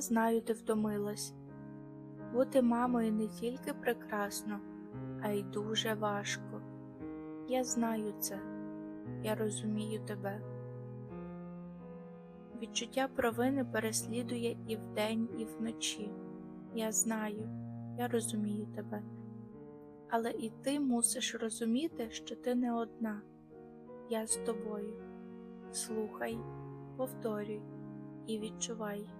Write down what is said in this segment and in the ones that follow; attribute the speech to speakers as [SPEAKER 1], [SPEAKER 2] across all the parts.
[SPEAKER 1] Знаю, ти втомилась. Бути мамою не тільки прекрасно, а й дуже важко. Я знаю це, я розумію тебе. Відчуття провини переслідує і вдень, і вночі. Я знаю, я розумію тебе. Але і ти мусиш розуміти, що ти не одна. Я з тобою. Слухай, повторюй і відчувай.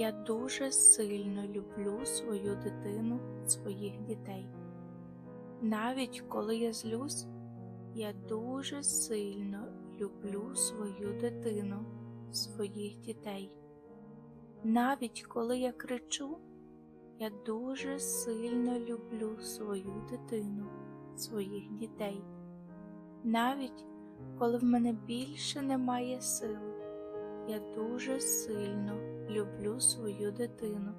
[SPEAKER 1] Я дуже сильно люблю свою дитину, своїх дітей. Навіть коли я злюсь, я дуже сильно люблю свою дитину, своїх дітей. Навіть коли я кричу, я дуже сильно люблю свою дитину, своїх дітей. Навіть коли в мене більше немає сил, я дуже сильно люблю свою дитину,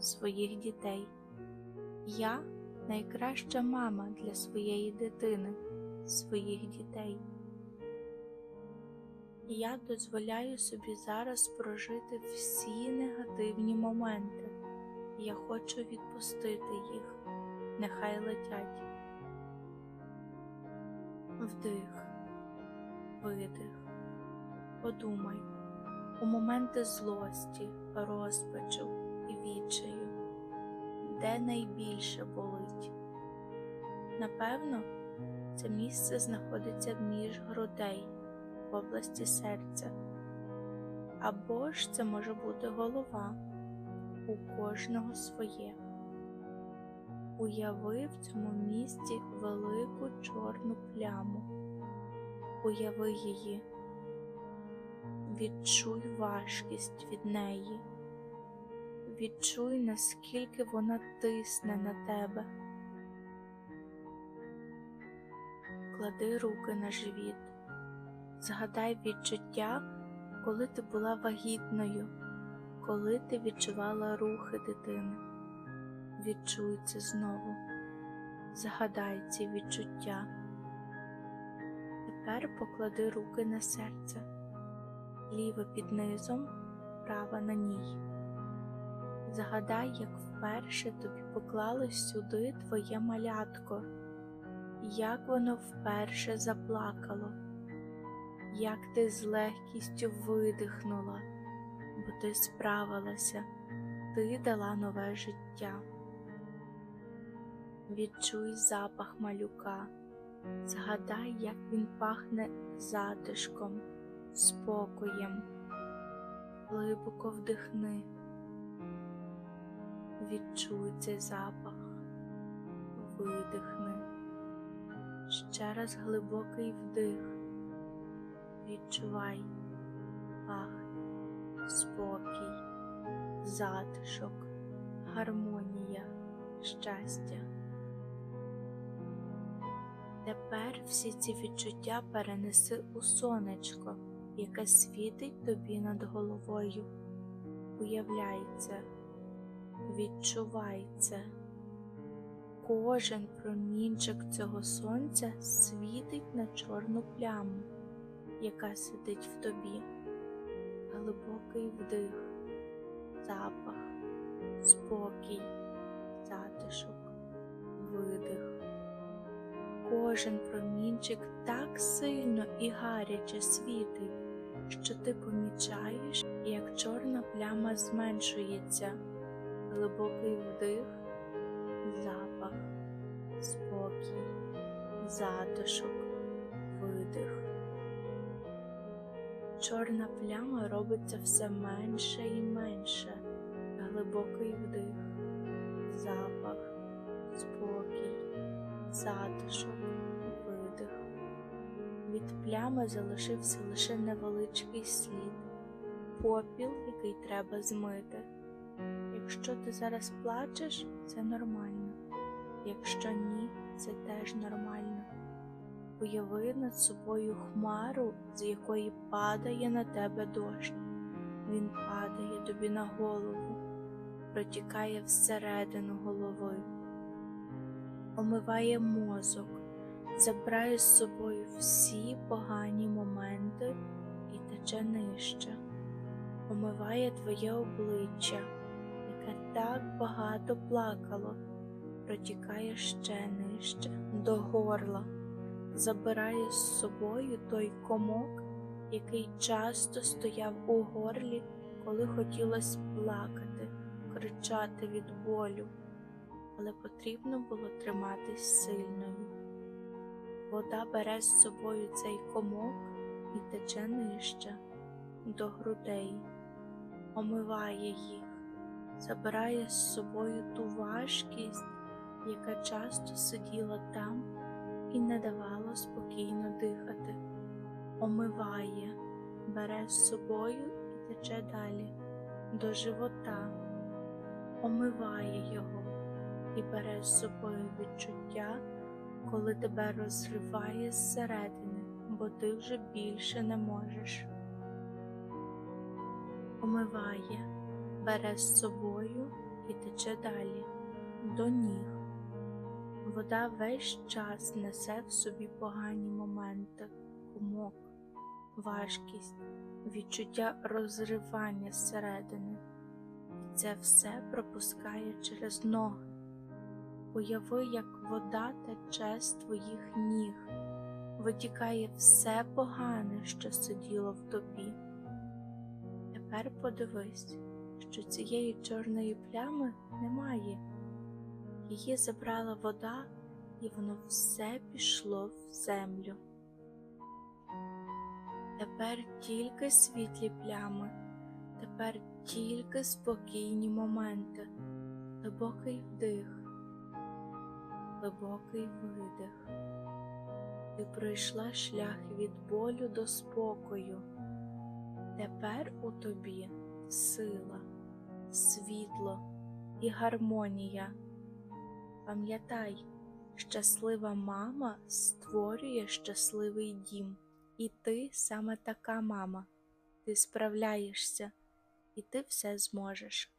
[SPEAKER 1] своїх дітей. Я найкраща мама для своєї дитини, своїх дітей. Я дозволяю собі зараз прожити всі негативні моменти. Я хочу відпустити їх, нехай летять. Вдих, видих, подумай у моменти злості, розпачу і відчаю, де найбільше болить. Напевно, це місце знаходиться між грудей в області серця, або ж це може бути голова, у кожного своє. Уяви в цьому місці велику чорну пляму. Уяви її, відчуй важкість від неї, відчуй, наскільки вона тисне на тебе. Клади руки на живіт, згадай відчуття, коли ти була вагітною, коли ти відчувала рухи дитини. Відчуй це знову, згадай ці відчуття. Тепер поклади руки на серце, ліве під низом, права на ній. Згадай, як вперше тобі поклали сюди твоє малятко, як воно вперше заплакало, як ти з легкістю видихнула, бо ти справилася, ти дала нове життя. Відчуй запах малюка, згадай, як він пахне затишком, спокоєм, глибоко вдихни, відчуй цей запах, видихни, ще раз глибокий вдих, відчувай. Пах, спокій, затишок, гармонія, щастя. Тепер всі ці відчуття перенеси у сонечко, яке світить тобі над головою. Уявляй це, відчувай це. Кожен промінчик цього сонця світить на чорну пляму, яка сидить в тобі. Глибокий вдих, запах, спокій, затишок, видих. Кожен промінчик так сильно і гаряче світить, що ти помічаєш, як чорна пляма зменшується, глибокий вдих, запах, спокій, затишок, видих. Чорна пляма робиться все менше і менше, глибокий вдих, запах, спокій затишок. Від плями залишився лише невеличкий слід, попіл, який треба змити. Якщо ти зараз плачеш, це нормально, якщо ні, це теж нормально. Уяви над собою хмару, з якої падає на тебе дощ. Він падає тобі на голову, протікає всередину голови омиває мозок, забирає з собою всі погані моменти і тече нижче, омиває твоє обличчя, яке так багато плакало, протікає ще нижче до горла, забирає з собою той комок, який часто стояв у горлі, коли хотілося плакати, кричати від болю, але потрібно було триматись сильною. Вода бере з собою цей комок і тече нижче до грудей, омиває їх, забирає з собою ту важкість, яка часто сиділа там і не давала спокійно дихати, омиває, бере з собою і тече далі до живота, омиває його і бере з собою відчуття, коли тебе розриває зсередини, бо ти вже більше не можеш омиває, бере з собою і тече далі до ніг. Вода весь час несе в собі погані моменти, кумок, важкість, відчуття розривання зсередини. І це все пропускає через ноги. Уяви, як вода тече з твоїх ніг, витікає все погане, що сиділо в тобі. Тепер подивись, що цієї чорної плями немає. Її забрала вода, і воно все пішло в землю. Тепер тільки світлі плями, тепер тільки спокійні моменти, глибокий вдих, глибокий видих. Ти пройшла шлях від болю до спокою. Тепер у тобі сила, світло і гармонія. Пам'ятай, щаслива мама створює щасливий дім, і ти саме така мама. Ти справляєшся, і ти все зможеш.